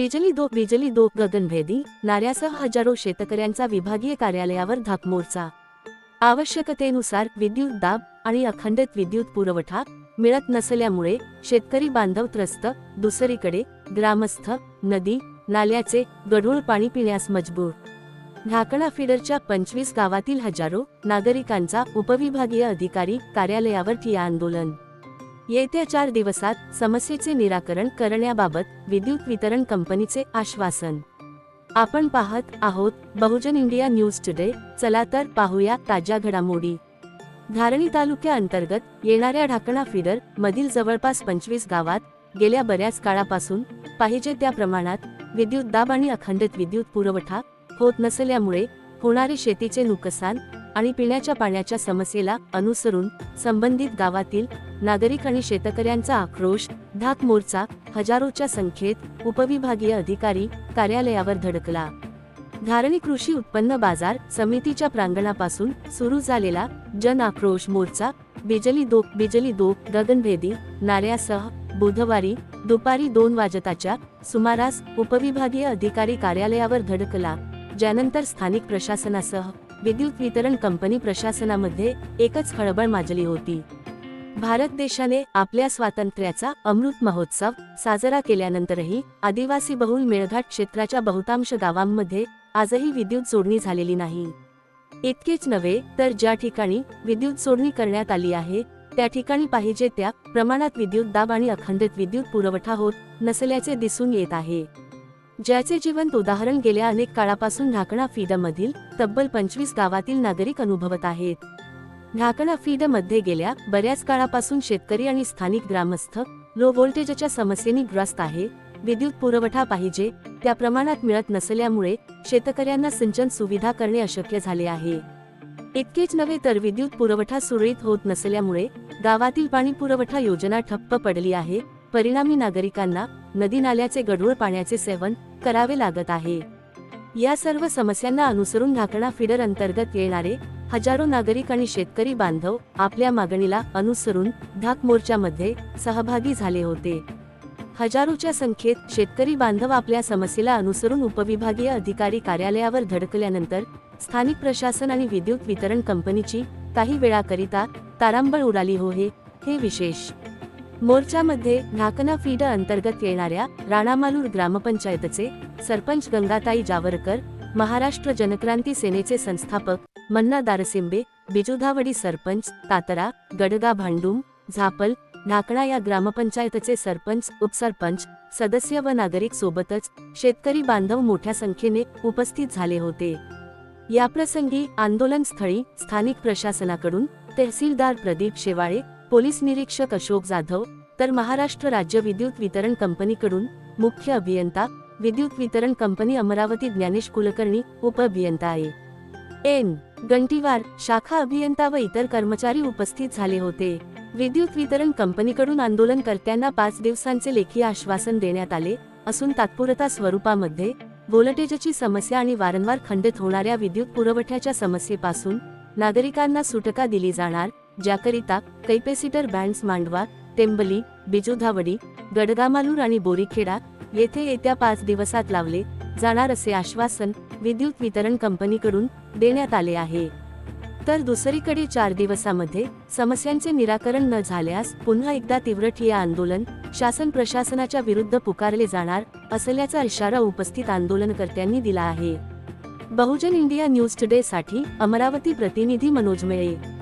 बिजली दो बिजली दो गगनभेदी नाऱ्यासह हजारो शेतकऱ्यांचा विभागीय कार्यालयावर धाकमोर्चा आवश्यकतेनुसार विद्युत दाब आणि अखंडित विद्युत पुरवठा मिळत नसल्यामुळे शेतकरी बांधव त्रस्त दुसरीकडे ग्रामस्थ नदी नाल्याचे गढूळ पाणी पिण्यास मजबूर. ढाकणा फिडरच्या पंचवीस गावातील हजारो नागरिकांचा उपविभागीय अधिकारी कार्यालयावर ठिया आंदोलन. येत्या चार दिवसात समस्येचे निराकरण करण्याबाबत विद्युत वितरण कंपनीचे आश्वासन. आपण पाहत आहोत बहुजन इंडिया न्यूज टुडे. चला तर पाहूया ताज्या घडामोडी. धारणी तालुक्या अंतर्गत येणाऱ्या ढाकणा फिडर मधील जवळपास पंचवीस गावात गेल्या बऱ्याच काळापासून पाहिजे त्या प्रमाणात विद्युत दाब आणि अखंडित विद्युत पुरवठा होत नसल्यामुळे होणारे शेतीचे नुकसान आणि पिण्याच्या पाण्याच्या समस्येला अनुसरून संबंधित गावातील नागरिक आणि शेतकऱ्यांचा आक्रोश धाक मोर्चा हजारोच्या संख्येत उपविभागीय अधिकारी कार्यालयावर धडकला. धारणी कृषी उत्पन्न बाजार समितीच्या प्रांगणापासून सुरू झालेला जन आक्रोश मोर्चा बिजली दो बिजली दो गगनभेदी नाऱ्यासह बुधवारी दुपारी दोन वाजताच्या सुमारास उपविभागीय अधिकारी कार्यालयावर धडकला ज्यानंतर स्थानिक प्रशासनासह विद्युत वितरण कंपनी प्रशासनामध्ये एकच खळबळ माजली होती. भारत देशाने आपल्या स्वातंत्र्याचा अमृत महोत्सव साजरा केल्यानंतरही आदिवासी बहुल मेळघाट क्षेत्राच्या बहुतांश गावांमध्ये आजही विद्युत जोडणी झालेली नाही. इतकेच नव्हे तर ज्या ठिकाणी विद्युत जोडणी करण्यात आली आहे त्या ठिकाणी पाहिजे त्या प्रमाणात विद्युत दाब आणि अखंडित विद्युत पुरवठा होत नसल्याचे दिसून येत आहे. ज्याचे जिवंत उदाहरण गेल्या अनेक काळापासून ढाकणा फीडमधील तब्बल पंचवीस गावातील नागरिक अनुभवत आहेत. ढाकणा फीडमध्ये गेल्या बऱ्याच काळापासून शेतकरी आणि स्थानिक ग्रामस्थ लो व्होल्टेजच्या समस्येने ग्रस्त आहे. विद्युत पुरवठा पाहिजे त्या प्रमाणात मिळत नसल्यामुळे शेतकऱ्यांना सिंचन सुविधा करणे अशक्य झाले आहे. इतकेच नव्हे तर विद्युत पुरवठा सुरळीत होत नसल्यामुळे गावातील पाणी पुरवठा योजना ठप्प पडली आहे. परिणामी नागरिकांना नदी नाल्याचे गढूळ पाण्याचे सेवन करावे लागत आहे. या सर्व समस्यांना अनुसरून ढाकणा फिडर अंतर्गत येणारे हजारो नागरिक आणि शेतकरी बांधव आपल्या मागणीला अनुसरून धाक मोर्चामध्ये सहभागी झाले होते. हजारोच्या संख्येत शेतकरी बांधव आपल्या समस्येला अनुसरून उपविभागीय अधिकारी कार्यालयावर धडकल्यानंतर स्थानिक प्रशासन आणि विद्युत वितरण कंपनीची काही वेळाकरिता तारांबळ उडाली. हो हे हे विशेष मोर्चामध्ये ढाकणा फीड अंतर्गत येणाऱ्या राणामालूर ग्रामपंचायतचे सरपंच गंगाताई जावरकर महाराष्ट्र जनक्रांती सेनेचे संस्थापक मन्ना दारसिंबे बिजुधावडी सरपंच तातरा गडगा भांडुम झापल ढाकणा या ग्रामपंचायतचे सरपंच उपसरपंच सदस्य व नागरिक सोबतच शेतकरी बांधव मोठ्या संख्येने उपस्थित झाले होते. याप्रसंगी आंदोलनस्थळी स्थानिक प्रशासनाकडून तहसीलदार प्रदीप शेवाळे पोलीस निरीक्षक अशोक जाधव तर महाराष्ट्र राज्य विद्युत वितरण कंपनीकडून मुख्य अभियंता विद्युत वितरण कंपनी अमरावती ज्ञानेश कुलकर्णी उप अभियंता आहे. एन. गंटीवार शाखा अभियंता व इतर कर्मचारी उपस्थित झाले होते. विद्युत वितरण कंपनीकडून आंदोलनकर्त्यांना पाच दिवसांचे लेखी आश्वासन देण्यात आले असून तात्पुरता स्वरूपामध्ये व्होल्टेजची समस्या आणि वारंवार खंडित होणाऱ्या विद्युत पुरवठ्याच्या समस्येपासून नागरिकांना सुटका दिली जाणार ज्याकरिता कैपेसिटर बँड्स मांडवा टेंबली बिजुधावडी गडगामालूर आणि बोरीखेडा येथे येत्या पाच दिवसात लावले जाणार असे आश्वासन विद्युत वितरण कंपनीकडून देण्यात आले आहे. तर दुसरीकडे चार दिवसामध्ये समस्यांचे निराकरण न झाल्यास पुन्हा एकदा तीव्र ठिया आंदोलन शासन प्रशासनाच्या विरुद्ध पुकारले जाणार असल्याचा इशारा उपस्थित आंदोलनकर्त्यांनी दिला आहे. बहुजन इंडिया न्यूज टुडे साठी अमरावती प्रतिनिधी मनोज मेळे.